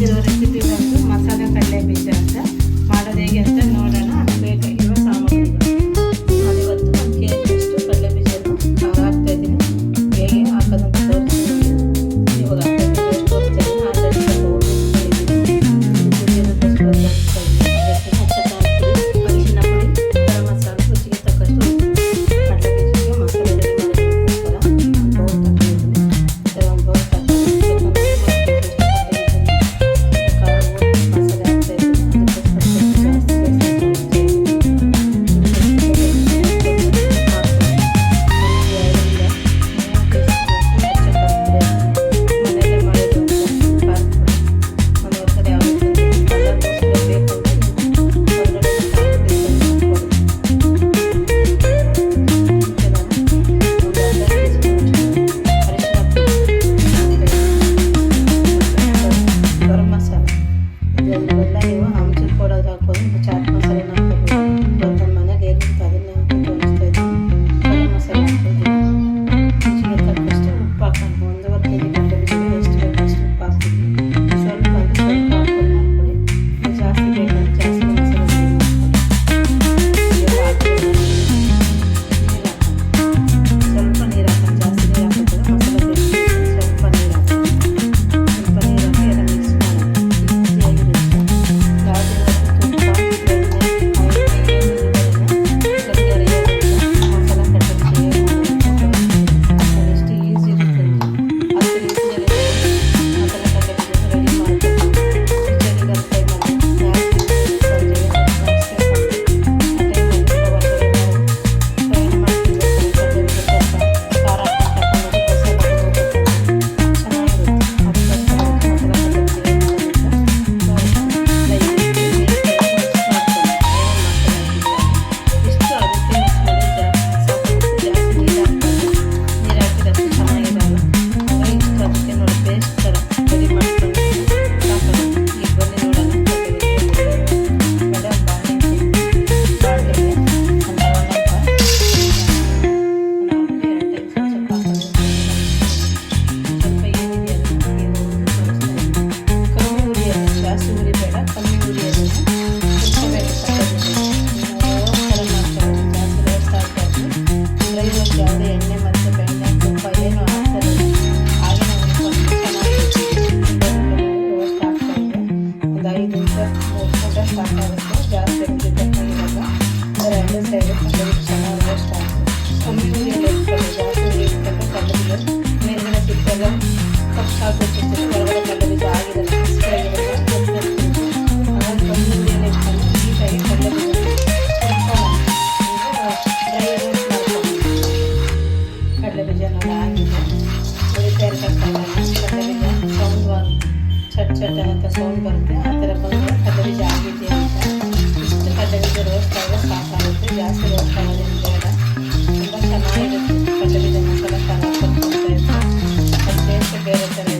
lloré. ಯಾವುದೇ ಎಣ್ಣೆ ಮತ್ತು ಬೆಣ್ಣೆ ತುಪ್ಪ ಏನು ಹಾಕ್ತಾರೆ? ಹಾಗೆ ಚೆನ್ನಾಗಿ ಹಾಕ್ತಾ ಒಂದು ಜಾಸ್ತಿ ಎಣ್ಣೆ ಚೆನ್ನಾಗಿ ರೋಸ್ಟ್ ಜಾಸ್ತಿ ಮೇಲ್ಗಡೆ ಸಿಕ್ಕಲ್ಲ ಕಪ್ಪಾಗುತ್ತೆ ಒಳಗಡೆ ಆಗಿದೆ जाऊन बनते. तर आपण खड्याची जाळ घेते खड्याचा रस त्यावर साफ आवडते जास्त रस त्यामध्ये आमच्याला ತುಂಬ ಚೆನ್ನಾಗಿದೆ ಖಡ್ಡಲಿದ ಮಸಾಲ ಸಾರು ಹಾಕೊಂಡು ಕೊಡ್ತಾ ಇದ್ದೆ ಅಷ್ಟೇ ಬೇರೆ ಥರ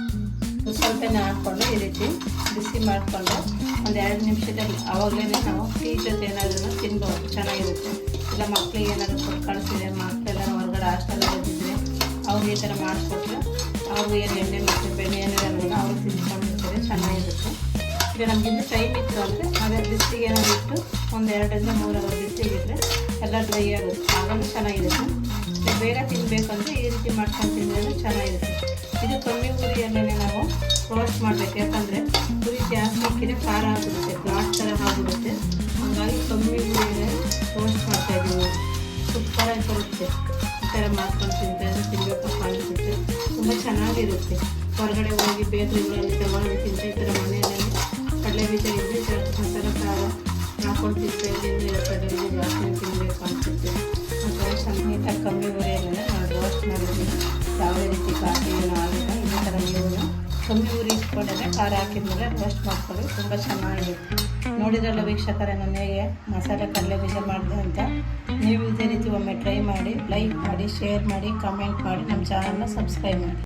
ಸ್ವಲ್ಪನೇ ಹಾಕ್ಕೊಂಡು ಈ ರೀತಿ ಬಿಸಿ ಮಾಡಿಕೊಂಡು ಒಂದು ಎರಡು ನಿಮಿಷದಲ್ಲಿ ಆವಾಗಲೇ ನಾವು ಟೀ ಜೊತೆ ಏನಾದರೂ ತಿನ್ಬೋದು, ಚೆನ್ನಾಗಿರುತ್ತೆ. ಇಲ್ಲ ಮಕ್ಕಳಿಗೆ ಏನಾದರೂ ಕೊಟ್ಟು ಕಳಿಸಿದೆ ಮಕ್ಕಳೆಲ್ಲ ಹೊರಗಡೆ ಹಾಸ್ಟೆಲ್ ಓದಿದ್ರೆ ಅವ್ರು ಈ ಥರ ಮಾಡಿಕೊಟ್ರೆ ಅವ್ರಿಗೆ ಏನು ಎಣ್ಣೆ ಮತ್ತು ಬೆಣ್ಣೆ ಏನಿರಲ್ಲ ಅವ್ರು ತಿನ್ಕೊಂಡಿರ್ತಾರೆ ಚೆನ್ನಾಗಿರುತ್ತೆ. ಈಗ ಇನ್ನು ಟೈಮ್ ಇತ್ತು ಅಂದರೆ ಅದೇ ಬಿಸಿಗೆ ಏನಾದ್ರು ಇಟ್ಟು ಒಂದು ಎರಡರಿಂದ ಮೂರು ಅವರ್ ಬಿಸಿಗಿದ್ರೆ ಎಲ್ಲ ಡ್ರೈ ಆಗುತ್ತೆ ಆವಾಗ ಚೆನ್ನಾಗಿರುತ್ತೆ. ಬೇಗ ತಿನ್ನಬೇಕಂದ್ರೆ ಈ ರೀತಿ ಮಾಡ್ಕೊಂಡು ತಿಂದರೆ ಚೆನ್ನಾಗಿರುತ್ತೆ. ಇದು ಕಮ್ಮಿ ಉರಿಯಲ್ಲೇ ನಾವು ರೋಸ್ಟ್ ಮಾಡಬೇಕು. ಯಾಕಂದರೆ ಉರಿ ಜಾಸ್ತಿ ಹಾಕಿದ್ರೆ ಖಾರ ಆಗಿಬಿಡುತ್ತೆ ಬ್ಲಾಕ್ ಥರ ಆಗಿಬಿಡುತ್ತೆ. ಹಾಗಾಗಿ ಕಮ್ಮಿ ಉರಿಯಲ್ಲೇ ರೋಸ್ಟ್ ಮಾಡ್ತಾ ಇದ್ದೀವಿ ಸೂಪರಾಗಿ ಬರುತ್ತೆ ಈ ಥರ ಮಾಡ್ಕೊಂಡು ತಿಂತಾರೆ ತಿನ್ನಬೇಕು ತುಂಬ ಚೆನ್ನಾಗಿರುತ್ತೆ. ಹೊರಗಡೆ ಹೋಗಿ ಬೇಕರಿಗಳಲ್ಲಿ ತಗೊಂಡು ತಿಂತ ಈ ಥರ ಮನೆಯಲ್ಲಿ ಕಡಲೆ ಬೀಜ ಇದ್ದರೆ ಮಸಾಲ ಖಾರ ಹಾಕೊಂಡು ತಿಂತಾ ಕಡೆಯಲ್ಲಿ ಜಾಸ್ತಿ ತಿನ್ನಬೇಕು ಅನಿಸುತ್ತೆ ಮತ್ತು ಚೆನ್ನಾಗಿ ಕಮ್ಮಿ ಉರಿಯಲ್ಲೇ ನಾವು ರೋಸ್ಟ್ ಮಾಡಿದ್ವಿ ಯಾವುದೇ ರೀತಿ ಕಾಫಿ ಏನೂ ಆಗಿಲ್ಲ ಇದೇ ಥರ ನೀವು ಕಮ್ಮಿ ಉರಿ ಇಟ್ಕೊಂಡ್ರೆ ಖಾರ ಹಾಕಿದ್ಮೇಲೆ ರೋಸ್ಟ್ ಮಾಡ್ಕೊಳ್ಳಿ ತುಂಬ ಚೆನ್ನಾಗಿರುತ್ತೆ ನೋಡಿದ್ರಲ್ಲ ವೀಕ್ಷಕರೇ ನನ್ನ ಹೇಗೆ ಮಸಾಲೆ ಕಡಲೆ ಬೀಜ ಮಾಡಿದೆ ಅಂತ ನೀವು ಇದೇ ರೀತಿ ಒಮ್ಮೆ ಟ್ರೈ ಮಾಡಿ ಲೈಕ್ ಮಾಡಿ ಶೇರ್ ಮಾಡಿ ಕಮೆಂಟ್ ಮಾಡಿ, ನಮ್ಮ ಚಾನಲ್ನ ಸಬ್ಸ್ಕ್ರೈಬ್ ಮಾಡಿ.